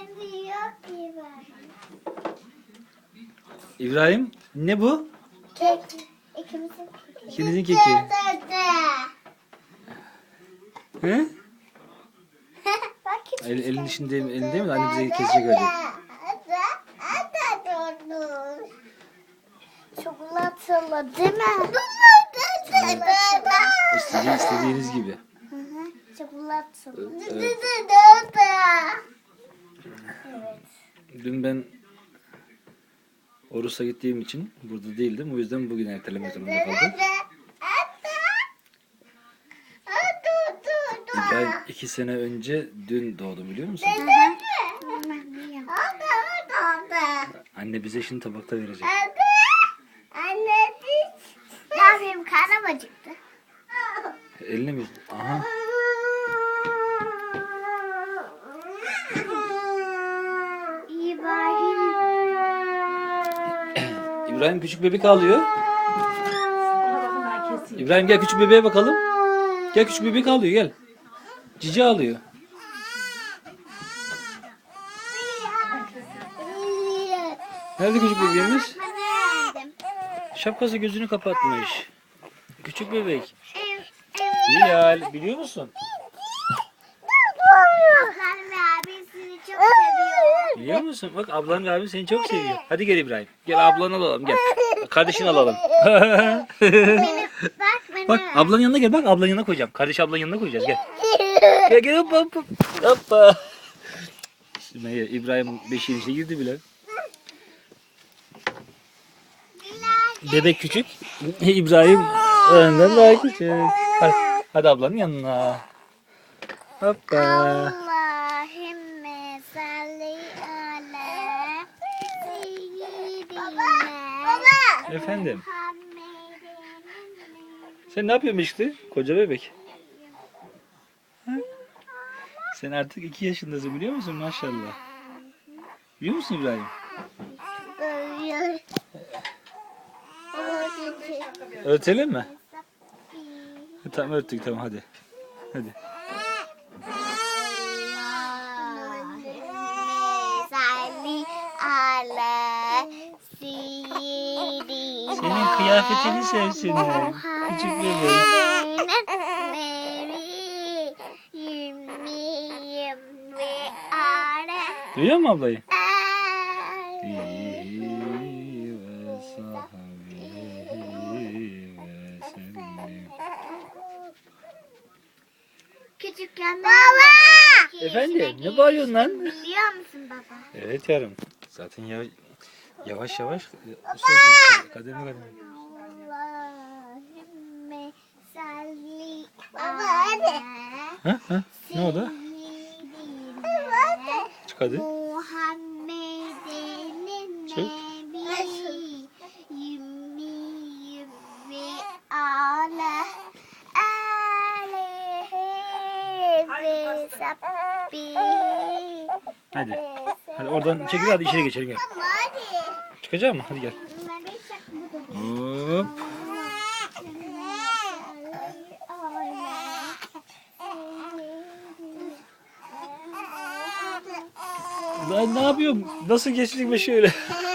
Şimdi yok ben. İbrahim ne bu? Kek. İkimizin keki. İkinizin keki. He? Bak küçük El, elin içinde elinde mi? Anne bize kesecek öyle. Çikolatalı değil mi? İstediğiniz, istediğiniz gibi. Çikolatalı. Evet. Evet. Dün ben Orus'a gittiğim için burada değildim. O yüzden bugün ertelemek zorunda kaldım. İbrahim iki sene önce dün doğdu biliyor musun? Anne bize şimdi tabakta verecek. Anne hiç. Ne yapayım karnım acıktı. Eline mi? Aha. İbrahim. Küçük bebek ağlıyor. İbrahim gel küçük bebeğe bakalım. Gel küçük bebek ağlıyor gel. Cici ağlıyor. Nerede küçük bebeğimiz? Şapkası gözünü kapatmış. Küçük bebek. Hilal biliyor musun? Ablam ve abim sizi çok seviyor. Biliyor musun? Bak ablan abin seni çok seviyor. Hadi gel İbrahim. Gel ablanı alalım gel. Kardeşini alalım. Bak bana. Bak ablanın yanına gel. Bak ablanın yanına koyacağım. Kardeş ablanın yanına koyacağız gel. Gel gel hoppa hoppa. Hoppa. Sümeyye İbrahim 5 yaşına girdi bile. Bebek küçük. İbrahim önden daha küçük. Hadi, hadi ablanın yanına. Hoppa. Allahümme salli ala seyyidina Baba. Efendim. Sen ne yapıyorsun işte? Koca bebek. Ha? Sen artık 2 yaşındasın biliyor musun maşallah. Biliyor musun İbrahim? Örtelim mi? Tamam örttük tamam hadi. Hadi. Senin kıyafetini sevsinler. Küçük bebek. Duyuyor musun ablayı? Küçükken baba. Efendim ne bağırıyorsun lan? Biliyor musun baba? Evet yarım. Zaten yavaş yavaş, yavaş söylüyorsun. Kademe kademe. Allahümme salli baba hadi. Ha ha ne oldu? Çık hadi. Muhammed'in Çık. nebi yümmi ve ala aleyhi ve sabbihi Hadi. Hadi oradan çekil hadi içeri geçelim gel. Hadi. Çıkacak mı? Hadi gel. Hop. Ben ne yapıyorum? Nasıl geçtik be şöyle?